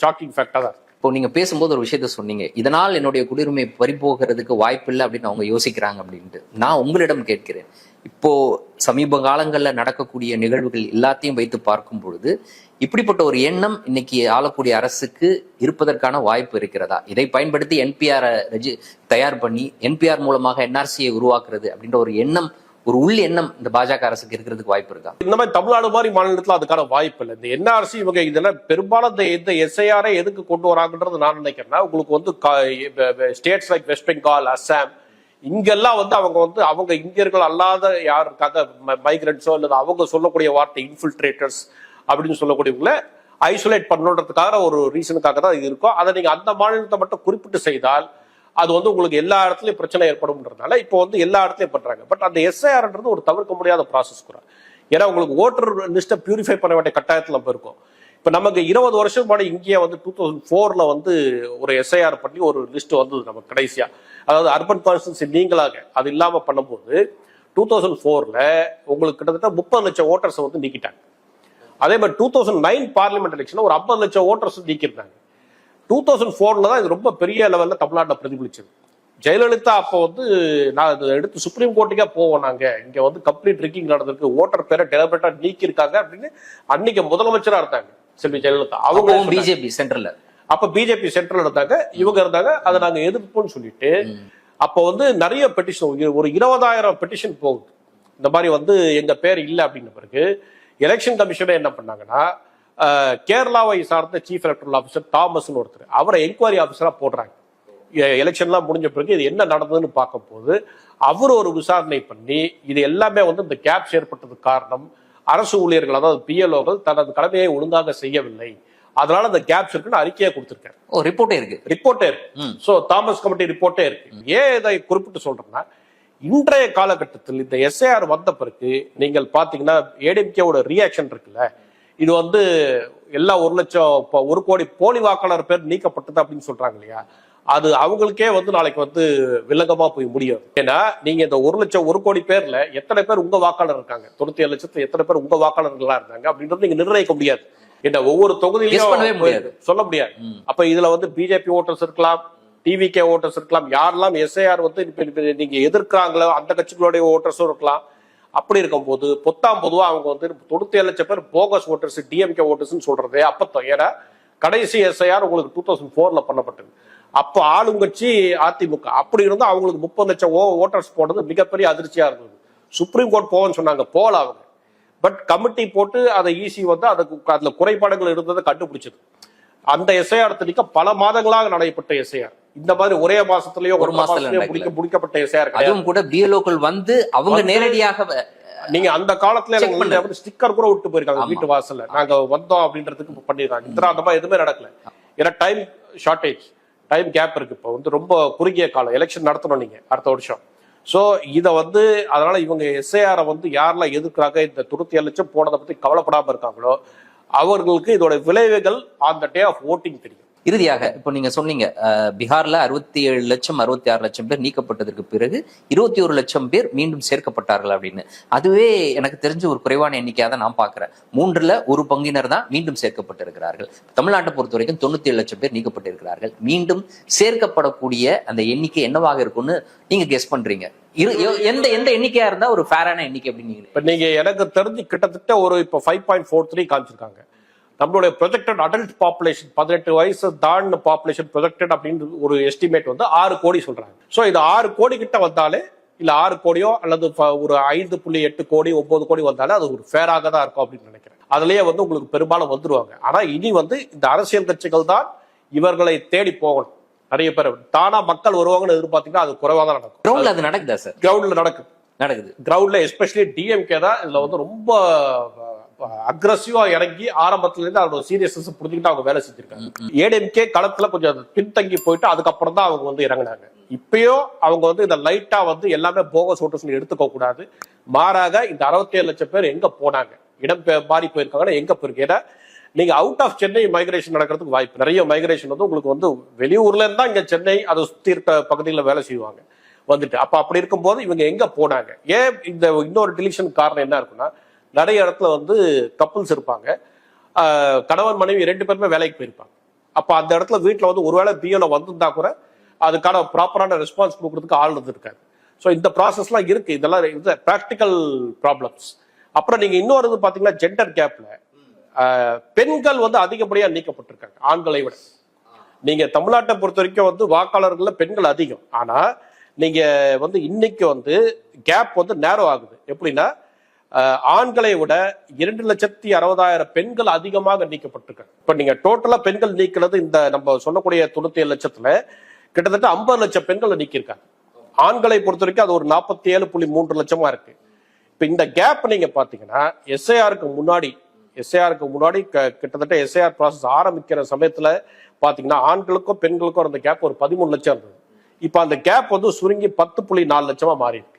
ஷாக்கிங் ஃபேக்டா தான் இப்போ நீங்க பேசும்போது ஒரு விஷயத்த சொன்னீங்க. இதனால் என்னுடைய குடியுரிமை பறிபோகிறதுக்கு வாய்ப்பு இல்லை அப்படின்னு அவங்க யோசிக்கிறாங்க அப்படின்ட்டு. நான் உங்களிடம் கேட்கிறேன். இப்போ சமீப காலங்களில் நடக்கக்கூடிய நிகழ்வுகள் எல்லாத்தையும் வைத்து பார்க்கும் பொழுது இப்படிப்பட்ட ஒரு எண்ணம் இன்னைக்கு ஆளக்கூடிய அரசுக்கு இருப்பதற்கான வாய்ப்பு இருக்கிறதா? இதை பயன்படுத்தி என்பிஆர் தயார் பண்ணி என்பிஆர் மூலமாக என்ஆர்சியை உருவாக்குறது அப்படின்ற ஒரு எண்ணம் ஒரு உள் எண்ணம் இந்த பாஜக அரசுக்கு இருக்கிறதுக்கு வாய்ப்பு இருக்கா? இந்த மாதிரி தமிழ்நாடு மாதிரி மாநிலத்துல அதுக்கான வாய்ப்பு இல்லை. இந்த என்ஆர்சி இவங்க இதெல்லாம் பெரும்பாலும் இந்த இந்த எஸ்ஐஆரை எதுக்கு கொண்டு வராங்கன்றது நான் நினைக்கிறேன்னா உங்களுக்கு வந்து states like West Bengal Assam இங்கெல்லாம் வந்து அவங்க வந்து அவங்க இந்தியர்கள் அல்லாத யார் இருக்காங்க மைக்ரன்ஸோ அல்லது அவங்க சொல்லக்கூடிய வார்த்தை இன்ஃபில்ட்ரேட்டர்ஸ் அப்படின்னு சொல்லக்கூடியவங்கள ஐசோலேட் பண்ணணுன்றதுக்காக ஒரு ரீசனுக்காக தான் இது இருக்கும். அதை நீங்கள் அந்த மாநிலத்தை மட்டும் குறிப்பிட்டு செய்தால் அது வந்து உங்களுக்கு எல்லா இடத்துலையும் பிரச்சனை ஏற்படும்ன்றதுனால இப்போ வந்து எல்லா இடத்துலையும் பண்ணுறாங்க பட் அந்த எஸ்ஐஆர்ன்றது ஒரு தவிர்க்க முடியாத ப்ராசஸ் கூட. ஏன்னா உங்களுக்கு ஓட்டர் லிஸ்ட்டை பியூரிஃபை பண்ண வேண்டிய கட்டாயத்தில் நம்ம இருக்கும். இப்போ நமக்கு இருபது வருஷம் முன்னாடி இங்கேயே வந்து டூ தௌசண்ட் ஃபோரில் வந்து ஒரு எஸ்ஐஆர் பண்ணி ஒரு லிஸ்ட் வந்தது நமக்கு கடைசியாக அதாவது அர்பன் கான்ஸ்டன்சி நீங்களாக அது இல்லாம பண்ணும்போது டூ தௌசண்ட் ஃபோர்ல உங்களுக்கு கிட்டத்தட்ட முப்பது லட்சம் ஓட்டர்ஸை வந்து நீக்கிட்டாங்க. அதே மாதிரி two thousand nine parliament election ஒரு ஐம்பது லட்சம் ஓட்டர்ஸ் நீக்கியிருந்தாங்க. டூ தௌசண்ட் ஃபோர்ல தான் இது ரொம்ப பெரிய லெவல்ல தமிழ்நாட்டில் பிரதிபலிச்சது. ஜெயலலிதா அப்போ வந்து நான் இதை எடுத்து சுப்ரீம் கோர்ட்டுக்கே போவோம் நாங்க. இங்க வந்து கம்ப்ளீட் ரிக்கிங் நடந்திருக்கு. ஓட்டர் பேரை டெலிபரேட்டா நீக்கி இருக்காங்க அப்படின்னு அன்னைக்கு முதலமைச்சரா இருந்தாங்க செல்வி ஜெயலலிதா. அவங்க அவங்க பிஜேபி சென்ட்ரல்ல. அப்ப பிஜேபி சென்ட்ரல் இருந்தாங்க இவங்க இருந்தாங்க அதை நாங்க எதிர்ப்போம்னு சொல்லிட்டு அப்போ வந்து நிறைய பெட்டிஷன் ஒரு இருபதாயிரம் பெட்டிஷன் போகுது. இந்த மாதிரி வந்து எங்க பேர் இல்லை அப்படின்ன பிறகு எலெக்ஷன் கமிஷனே என்ன பண்ணாங்கன்னா கேரளாவை சார்ந்த சீஃப் எலக்ட்ரல் ஆஃபீஸர் தாமஸ்னு ஒருத்தர் அவரை என்கொயரி ஆஃபீஸரா போடுறாங்க. எலெக்ஷன்லாம் முடிஞ்ச பிறகு இது என்ன நடந்ததுன்னு பார்க்கும்போது அவர் ஒரு விசாரணை பண்ணி இது எல்லாமே வந்து இந்த கேப்ஸ் ஏற்பட்டதுக்கு காரணம் அரசு ஊழியர்கள் அதாவது பிஎல்ஓகள் தனது கடமையை ஒழுங்காக செய்யவில்லை. அதனால அந்த கேப்ஸ் இருக்குன்னு அறிக்கையை கொடுத்திருக்காரு ஓ ரிப்போர்ட்டே இருக்கு. ரிப்போர்ட்டே இருக்கு. சோ தாமஸ் கமிட்டி ரிப்போர்ட்டே இருக்கு. ஏன் இதை குறிப்பிட்டு சொல்றேன்னா இன்றைய காலகட்டத்தில் இந்த எஸ்ஐஆர் வந்த பிறகு நீங்கள் பாத்தீங்கன்னா ஏடிஎம்கேவோட ரியாக்ஷன் இருக்குல்ல இது வந்து எல்லா ஒரு லட்சம் இப்ப ஒரு கோடி போலி வாக்காளர் பேர் நீக்கப்பட்டது அப்படின்னு சொல்றாங்க இல்லையா? அது அவங்களுக்கே வந்து நாளைக்கு வந்து வில்லங்கமா போய் முடியும். ஏன்னா நீங்க இந்த ஒரு லட்சம் ஒரு கோடி பேர்ல எத்தனை பேர் உங்க வாக்காளர் இருக்காங்க? தொண்ணூத்தி ஏழு லட்சத்துல எத்தனை பேர் உங்க வாக்காளர்களா இருந்தாங்க? அப்படின்றது நீங்க நிர்ணயிக்க முடியாது. என்ன ஒவ்வொரு தொகுதியிலும் முடியாது. சொல்ல முடியாது. அப்ப இதுல வந்து பிஜேபி ஓட்டர்ஸ் இருக்கலாம் டிவிகே ஓட்டர்ஸ் இருக்கலாம் யாரெல்லாம் எஸ்ஐஆர் வந்து நீங்க எதிர்க்கிறாங்களோ அந்த கட்சிகளுடைய ஓட்டர்ஸும் இருக்கலாம். அப்படி இருக்கும்போது பொத்தாம் பொதுவா அவங்க வந்து தொண்ணூத்தி ஏழு லட்சம் பேர் போகஸ் ஓட்டர்ஸ் டிஎம்கே ஓட்டர்ஸ் சொல்றதே அப்பத்தம். ஏன்னா கடைசி எஸ்ஐஆர் உங்களுக்கு டூ தௌசண்ட் ஃபோர்ல பண்ணப்பட்டது. அப்போ ஆளுங்கட்சி அதிமுக அப்படி இருந்தா அவங்களுக்கு முப்பது லட்சம் ஓ ஓட்டர்ஸ் போனது மிகப்பெரிய அதிர்ச்சியா இருந்தது. சுப்ரீம் கோர்ட் போவோம்னு சொன்னாங்க. போல அவங்க. பட் கமிட்டி போட்டு அதை ஈசி வந்து அதுக்கு அதுல குறைபாடுகள் இருந்ததை கண்டுபிடிச்சது. அந்த எஸ்ஐஆர் தணிக்க பல மாதங்களாக நடைபெற்ற எஸ்ஐஆர் இந்த மாதிரி ஒரே மாசத்துலயோ ஒரு ஒரு மாசத்துல மாசத்துலயோ. முடிக்க முடிக்கப்பட்ட எஸ்ஐஆர் அதுவும் கூட பிஎல்ஓக்கள் வந்து அவங்க நேரடியாக நீங்க அந்த காலத்துல எனக்கு ஸ்டிக்கர் கூட விட்டு போயிருக்காங்க. வீட்டு வாசல்ல. நாங்க வந்தோம் அப்படின்றதுக்கு பண்ணிருக்காங்க. இந்த அந்த மாதிரி எதுவுமே நடக்கல. ஏன்னா டைம் ஷார்டேஜ் டைம் கேப் இருக்கு. இப்போ வந்து ரொம்ப குறுகிய காலம். எலெக்ஷன் நடத்தணும் நீங்க அடுத்த வருஷம். ஸோ இதை வந்து அதனால இவங்க எஸ்ஐஆரை வந்து யாரெல்லாம் எதிர்க்கிறாங்க இந்த துருத்தி ஏழு லட்சம் போனதை பத்தி கவலைப்படாம இருக்காங்களோ அவர்களுக்கு இதோட விளைவுகள் on the day of voting தெரியும். இறுதியாக இப்போ நீங்க சொன்னீங்க பீகார்ல அறுபத்தி ஏழு லட்சம் அறுபத்தி ஆறு லட்சம் பேர் நீக்கப்பட்டதற்கு பிறகு இருபத்தி ஒரு லட்சம் பேர் மீண்டும் சேர்க்கப்பட்டார்கள் அப்படின்னு. அதுவே எனக்கு தெரிஞ்ச ஒரு குறைவான எண்ணிக்கையாக தான் நான் பாக்குறேன் மூன்றுல ஒரு பங்கினர் தான் மீண்டும் சேர்க்கப்பட்டிருக்கிறார்கள். தமிழ்நாட்டை பொறுத்த வரைக்கும் தொண்ணூத்தி ஏழு லட்சம் பேர் நீக்கப்பட்டிருக்கிறார்கள். மீண்டும் சேர்க்கப்படக்கூடிய அந்த எண்ணிக்கை என்னவாக இருக்கும்னு நீங்க கெஸ் பண்றீங்க. இரு- எ- எந்த எந்த எண்ணிக்கையா இருந்தா ஒரு ஃபேரான எண்ணிக்கை அப்படின்னு நீங்க நீங்க எனக்கு தெரிஞ்சு கிட்டத்தட்ட ஒரு இப்போ ஃபைவ் பாயிண்ட் ஃபோர் த்ரீ காமிச்சிருக்காங்க. நம்மளுடைய ப்ரொஜெக்டட் அடல்ட் பாப்புலேஷன் பதினெட்டு வயசு தாண்டின பாப்புலேஷன் ப்ரொஜெக்டட் அப்படின்னு ஒரு எஸ்டிமேட் வந்து ஆறு கோடி சொல்றாங்க. ஸோ இது ஆறு கோடி கிட்ட வந்தாலே இல்ல ஆறு கோடியோ அல்லது ஒரு ஐந்து புள்ளி எட்டு கோடி ஒன்பது கோடி வந்தாலே அது ஒரு ஃபேராக தான் இருக்கும் அப்படின்னு நினைக்கிறேன். அதுலயே வந்து உங்களுக்கு பெரும்பாலும் வந்துருவாங்க. ஆனா இனி வந்து இந்த அரசியல் கட்சிகள் தான் இவர்களை தேடி போகணும். நிறைய பேர் தானா மக்கள் வருவாங்கன்னு எதிர்பார்த்தீங்கன்னா அது குறைவா தான் நடக்கும். கிரவுண்ட்ல அது நடக்குதா சார் கிரவுண்ட்ல நடக்கும் நடக்குது. கிரவுண்ட்ல எஸ்பெஷலி டிஎம்கே தான் இதுல வந்து ரொம்ப அக்ரஸிவா இறங்கி ஆரம்பத்துல இருந்து அதோட சீரியஸ்னஸ் புரிஞ்சுக்கிட்டு அவங்க வேலை செஞ்சிருக்காங்க. ஏடிஎம்கே களத்துல கொஞ்சம் பின்தங்கி போயிட்டு அதுக்கப்புறம் தான் அவங்க வந்து இறங்குனாங்க. இப்பயும் அவங்க வந்து இந்த லைட்டா வந்து எல்லாமே போகஸ் ஓட்டர்ஸ் எடுத்துக்க கூடாது. மாறாக இந்த 67 லட்சம் பேர் எங்க போனாங்க? இடம் மாறி போயிருக்காங்கன்னா எங்க போயிருக்கு? ஏன்னா நீங்க அவுட் ஆஃப் சென்னை மைக்ரேஷன் நடக்கிறதுக்கு வாய்ப்பு. நிறைய மைக்ரேஷன் வந்து உங்களுக்கு வந்து வெளியூர்ல இருந்தா இங்க சென்னை அதை சுத்தி இருக்க பகுதிகளில் வேலை செய்வாங்க. வந்துட்டு. அப்ப அப்படி இருக்கும்போது இவங்க எங்க போனாங்க? ஏன் இந்த இன்னொரு டிலிஷன் காரணம் என்ன இருக்குன்னா நிறைய இடத்துல வந்து கப்புல்ஸ் இருப்பாங்க. கணவன் மனைவி ரெண்டு பேருமே வேலைக்கு போயிருப்பாங்க. அப்போ அந்த இடத்துல வீட்டில் வந்து ஒருவேளை பிஎல வந்திருந்தா கூட அதுக்கான ப்ராப்பரான ரெஸ்பான்ஸ் கொடுக்கறதுக்கு ஆள் இருந்திருக்காரு ஸோ இந்த ப்ராசஸ்லாம் இருக்கு. இதெல்லாம் இது ப்ராக்டிக்கல் ப்ராப்ளம்ஸ் அப்புறம் நீங்க இன்னொரு இது பார்த்தீங்கன்னா ஜெண்டர் கேப்ல பெண்கள் வந்து அதிகப்படியாக நீக்கப்பட்டிருக்காங்க. ஆண்களை விட. நீங்க தமிழ்நாட்டை பொறுத்த வரைக்கும் வந்து வாக்காளர்களில் பெண்கள் அதிகம். ஆனால் நீங்க வந்து இன்னைக்கு வந்து கேப் வந்து நேரோ ஆகுது. எப்படின்னா ஆண்களை விட இரண்டு லட்சத்தி அறுபதாயிரம் பெண்கள் அதிகமாக நீக்கப்பட்டிருக்காங்க இப்ப நீங்க டோட்டலா பெண்கள் நீக்கிறது இந்த நம்ம சொல்லக்கூடிய தொண்ணூத்தி ஏழு லட்சத்துல கிட்டத்தட்ட ஐம்பது லட்சம் பெண்களை நீக்கியிருக்காங்க. ஆண்களை பொறுத்த வரைக்கும் அது ஒரு நாற்பத்தி ஏழு புள்ளி மூன்று லட்சமா இருக்கு. இப்ப இந்த கேப் நீங்க பாத்தீங்கன்னா எஸ்ஐஆருக்கு முன்னாடி எஸ்ஐஆருக்கு முன்னாடி க- கிட்டத்தட்ட எஸ்ஐஆர் ப்ராசஸ் ஆரம்பிக்கிற சமயத்துல பாத்தீங்கன்னா ஆண்களுக்கும் பெண்களுக்கும் அந்த கேப் ஒரு பதிமூணு லட்சம் இருந்தது. இப்ப அந்த கேப் வந்து சுருங்கி பத்து புள்ளி நாலு லட்சமா மாறிடுது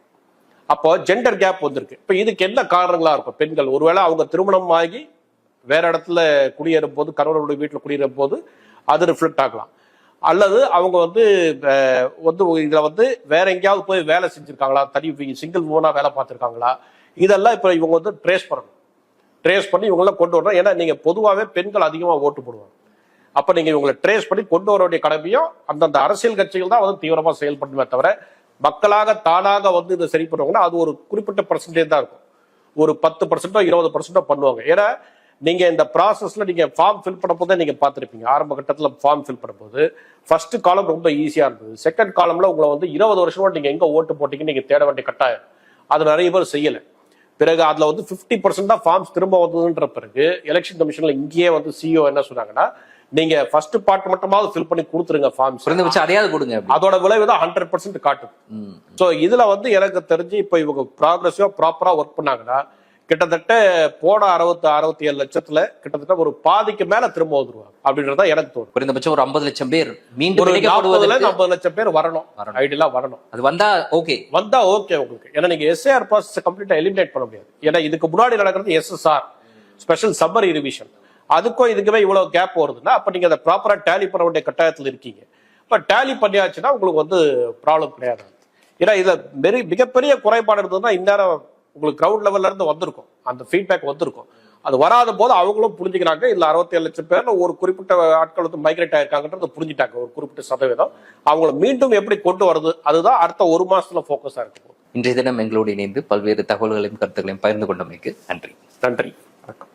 அப்போ ஜெண்டர் கேப் வந்திருக்கு. இப்ப இதுக்கு என்ன காரணங்களா இருக்கும்? பெண்கள் ஒருவேளை அவங்க திருமணம் ஆகி வேற இடத்துல குடியேறும் போது கணவனுடைய வீட்டில் குடியேறும் போது அது ரிஃப்ளெக்ட் ஆகலாம். அல்லது அவங்க வந்து வந்து இதுல வந்து வேற எங்கேயாவது போய் வேலை செஞ்சிருக்காங்களா? தனி சிங்கிள் மூணா வேலை பார்த்துருக்காங்களா? இதெல்லாம் இப்ப இவங்க வந்து ட்ரேஸ் பண்ணணும். ட்ரேஸ் பண்ணி இவங்களாம் கொண்டு வரணும். ஏன்னா நீங்க பொதுவாகவே பெண்கள் அதிகமாக ஓட்டு போடுவாங்க. அப்ப நீங்க இவங்களை ட்ரேஸ் பண்ணி கொண்டு வர வேண்டிய கடமையும் அந்தந்த அரசியல் கட்சிகள் தான் வந்து தீவிரமா செயல்படுமே தவிர மக்களாக தானாக வந்து இதை சரி பண்ணுவாங்கன்னா அது ஒரு குறிப்பிட்ட பர்சன்டேஜ் தான் இருக்கும். ஒரு பத்து பர்சன்டோ இருபது பர்சன்டோ பண்ணுவாங்க. ஏன்னா நீங்க இந்த ப்ராசஸ்ல நீங்க ஃபார்ம் ஃபில் பண்ண போதே நீங்க பார்த்துருப்பீங்க. ஆரம்ப கட்டத்தில் ஃபார்ம் ஃபில் பண்ணும்போது ஃபர்ஸ்ட் காலம் ரொம்ப ஈஸியா இருந்தது. செகண்ட் காலம்ல உங்களை வந்து இருபது வருஷமா நீங்க எங்க ஓட்டு போட்டீங்கன்னு நீங்க தேட வேண்டிய கட்டாயம். அது நிறைய பேர் செய்யல. பிறகு அதுல வந்து 50% பர்சன்ட் தான் ஃபார்ம்ஸ் திரும்ப வந்ததுன்ற பிறகு எலெக்ஷன் கமிஷன்ல இங்கேயே வந்து சிஓ என்ன சொன்னாங்கன்னா நீங்க ஃபர்ஸ்ட் பார்ட் மட்டுமாவது ஃபில் பண்ணி கொடுத்துருங்க ஃபார்ம்ஸ் குறைந்தபட்சம் அதையாவது கொடுங்க. அதோட விளைவு தான் ஹண்ட்ரட் பர்சன்ட் காட்டுது ம். ஸோ இதுல வந்து எனக்கு தெரிஞ்சு இப்போ இவங்க ப்ராக்ரஸிவா ப்ராப்பரா ஒர்க் பண்ணாங்கன்னா கிட்டத்தட்ட போன அறுபத்தி அறுபத்தி ஏழு லட்சத்துல கிட்டத்தட்ட ஒரு பாதிக்கு மேல திரும்ப வந்துருவாங்க. அப்படின்றதா எனக்கு தோணும். குறைந்தபட்சம் ஒரு ஐம்பது லட்சம் பேர் மீண்டும் ஐம்பது லட்சம் பேர் வரணும். ஐடியெல்லாம் வரணும். அது வந்தா ஓகே வந்தா ஓகே உங்களுக்கு. ஏன்னா நீங்க எஸ்ஏஆர் ப்ராசஸ் கம்ப்ளீட்டா எலிமினேட் பண்ண முடியாது. ஏன்னா இதுக்கு முன்னாடி நடக்கிறது எஸ்எஸ்ஆர் ஸ்பெஷல் சம்மர் ரிவிஷன் அதுக்கும் இதுக்குமே இவ்வளவு கேப் வருதுன்னா அப்ப நீங்க அதை ப்ராப்பரா டேலி பண்ண வேண்டிய கட்டாயத்தில் இருக்கீங்க. இப்ப டேலி பண்ணியாச்சுன்னா உங்களுக்கு வந்து ப்ராப்ளம் கிடையாது. ஏன்னா இதுல பெரிய மிகப்பெரிய குறைபாடு இருந்ததுன்னா இந்நேரம் உங்களுக்கு கிரவுண்ட் லெவல்ல இருந்து வந்திருக்கும். அந்த ஃபீட்பேக் வந்திருக்கும். அது வராத போது அவங்களும் புரிஞ்சுக்கிறாங்க இல்ல அறுபத்தி ஏழு லட்சம் பேர்ல ஒரு குறிப்பிட்ட ஆட்கள் வந்து மைக்ரேட் ஆயிருக்காங்கன்றது புரிஞ்சுட்டாங்க ஒரு குறிப்பிட்ட சதவீதம். அவங்கள மீண்டும் எப்படி கொண்டு வருது அதுதான் அடுத்த ஒரு மாசத்துல ஃபோக்கஸா இருக்கும் இன்றைய தினம் எங்களோடு இணைந்து பல்வேறு தகவல்களையும் கருத்துக்களையும் பகிர்ந்து கொண்டமைக்கு நன்றி. நன்றி. வணக்கம்.